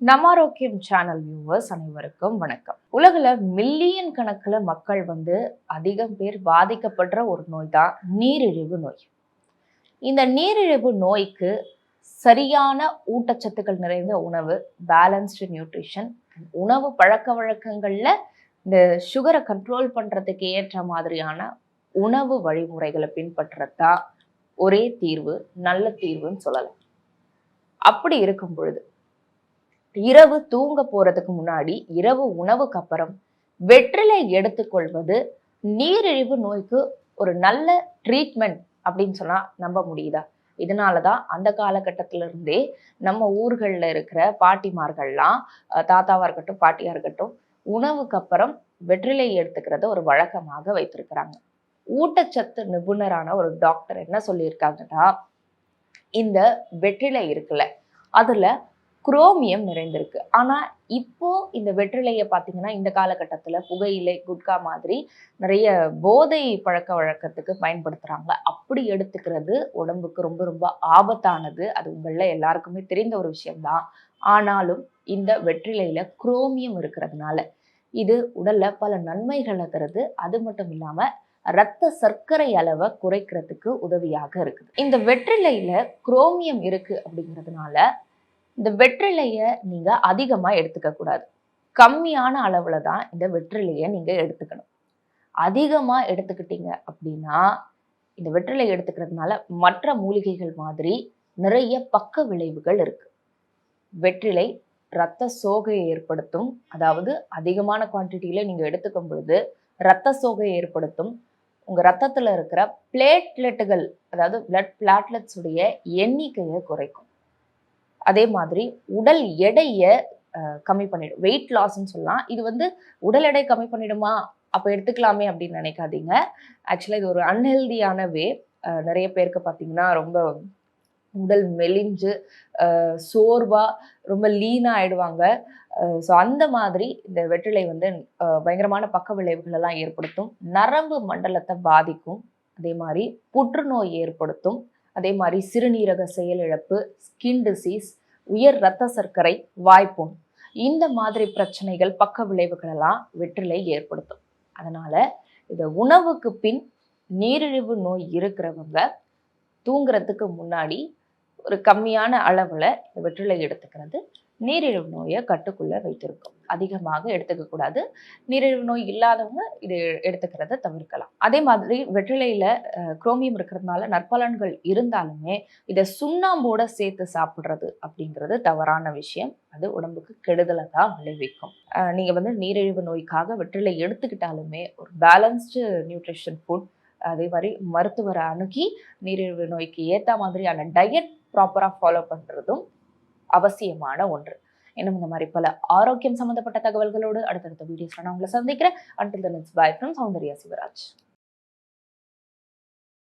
நமாரோக்கியம் channel viewers அனைவருக்கும் வணக்கம். உலகில் மில்லியன் கணக்கில் மக்கள் வந்து அதிகம் பேர் பாதிக்கப்படுற ஒரு நோய் தான் நீரிழிவு நோய். இந்த நீரிழிவு நோய்க்கு சரியான ஊட்டச்சத்துக்கள் நிறைந்த உணவு பேலன்ஸ்டு நியூட்ரிஷன் உணவு பழக்க வழக்கங்களில் இந்த சுகரை கண்ட்ரோல் பண்ணுறதுக்கு ஏற்ற மாதிரியான உணவு வழிமுறைகளை பின்பற்றுறது தான் ஒரே தீர்வு நல்ல தீர்வுன்னு சொல்லலாம். அப்படி இருக்கும் பொழுது இரவு தூங்க போறதுக்கு முன்னாடி இரவு உணவுக்கு அப்புறம் வெற்றிலை எடுத்துக்கொள்வது நீரிழிவு நோய்க்கு ஒரு நல்ல ட்ரீட்மெண்ட் அப்படின்னு சொன்னா நம்ப முடியுதா? இதனாலதான் அந்த காலகட்டத்தில இருந்தே நம்ம ஊர்களில் இருக்கிற பாட்டிமார்கள்லாம் தாத்தாவாக தாத்தாவா இருக்கட்டும் பாட்டியா இருக்கட்டும் உணவுக்கு அப்புறம் வெற்றிலை எடுத்துக்கிறத ஒரு வழக்கமாக வைத்திருக்கிறாங்க. ஊட்டச்சத்து நிபுணரான ஒரு டாக்டர் என்ன சொல்லியிருக்காங்கன்னா இந்த வெற்றிலை இருக்குல்ல அதுல குரோமியம் நிறைந்திருக்கு. ஆனால் இப்போ இந்த வெற்றிலையை பார்த்தீங்கன்னா இந்த காலகட்டத்தில் புகையிலை குட்கா மாதிரி நிறைய போதை பழக்க வழக்கத்துக்கு பயன்படுத்துகிறாங்க அப்படி எடுத்துக்கிறது உடம்புக்கு ரொம்ப ரொம்ப ஆபத்தானது. அது உங்களில் எல்லாருக்குமே தெரிந்த ஒரு விஷயம்தான். ஆனாலும் இந்த வெற்றிலையில குரோமியம் இருக்கிறதுனால இது உடல்ல பல நன்மைகளை தருது அது மட்டும் இல்லாம ரத்த சர்க்கரை அளவை குறைக்கிறதுக்கு உதவியாக இருக்குது. இந்த வெற்றிலையில குரோமியம் இருக்கு அப்படிங்கிறதுனால இந்த வெற்றிலையை நீங்கள் அதிகமாக எடுத்துக்க கூடாது. கம்மியான அளவில் தான் இந்த வெற்றிலையை நீங்கள் எடுத்துக்கணும். அதிகமாக எடுத்துக்கிட்டீங்க அப்படின்னா இந்த வெற்றிலை எடுத்துக்கிறதுனால மற்ற மூலிகைகள் மாதிரி நிறைய பக்க விளைவுகள் இருக்கு. வெற்றிலை ரத்த சோகையை ஏற்படுத்தும். அதாவது அதிகமான குவான்டிட்டியில் நீங்கள் எடுத்துக்கும் பொழுது ரத்த சோகையை ஏற்படுத்தும். உங்கள் ரத்தத்தில் இருக்கிற பிளேட்லெட்டுகள் அதாவது பிளட் பிளாட்லெட்ஸுடைய எண்ணிக்கையை குறைக்கும். அதே மாதிரி உடல் எடையை கம்மி பண்ணிடும் வெயிட் லாஸ்ன்னு சொல்லலாம். இது வந்து உடல் எடை கம்மி பண்ணிடுமா? அப்போ எடுத்துக்கலாமே அப்படின்னு நினைக்காதீங்க. ஆக்சுவலாக இது ஒரு அன்ஹெல்தியான வே நிறைய பேருக்கு பார்த்தீங்கன்னா ரொம்ப உடல் மெலிஞ்சு சோர்வாக ரொம்ப லீனாக ஆயிடுவாங்க. ஸோ அந்த மாதிரி இந்த வெற்றிலை வந்து பயங்கரமான பக்க விளைவுகளெல்லாம் ஏற்படுத்தும். நரம்பு மண்டலத்தை பாதிக்கும். அதே மாதிரி புற்றுநோய் ஏற்படுத்தும். அதே மாதிரி சிறுநீரக செயலிழப்பு ஸ்கின் டிசீஸ் உயர் இரத்த சர்க்கரை வாய்ப்புண். இந்த மாதிரி பிரச்சனைகள் பக்க விளைவுகளெல்லாம் வெற்றிலை ஏற்படுத்தும். அதனால் இந்த உணவுக்கு பின் நீரிழிவு நோய் இருக்கிறவங்க தூங்குறதுக்கு முன்னாடி ஒரு கம்மியான அளவில் இந்த வெற்றிலை எடுத்துக்கிறது நீரிழிவு நோயை கட்டுக்குள்ளே வைத்திருக்கும். அதிகமாக எடுத்துக்க கூடாது நீரிழிவு நோய் இல்லாதவங்க இது எடுத்துக்கிறத தவிர்க்கலாம். அதே மாதிரி வெற்றிலையில குரோமியம் இருக்கிறதுனால நற்பலன்கள் இருந்தாலுமே இதை சுண்ணாம்போட சேர்த்து சாப்பிட்றது அப்படிங்கிறது தவறான விஷயம். அது உடம்புக்கு கெடுதலை தான் விளைவிக்கும். நீங்கள் வந்து நீரிழிவு நோய்க்காக வெற்றிலை எடுத்துக்கிட்டாலுமே ஒரு பேலன்ஸ்டு நியூட்ரிஷன் ஃபுட் அதே மாதிரி மருத்துவரை அணுகி நீரிழிவு நோய்க்கு ஏற்ற மாதிரியான டயட் ப்ராப்பராக ஃபாலோ பண்ணுறதும் அவசியமான ஒன்று. இன்னும் இந்த மாதிரி பல ஆரோக்கியம் சம்மந்தப்பட்ட தகவல்களோடு அடுத்தடுத்த வீடியோஸ்ல நான் உங்களை சந்திக்கிறேன். Until then it's bye from Soundarya Sivaraj.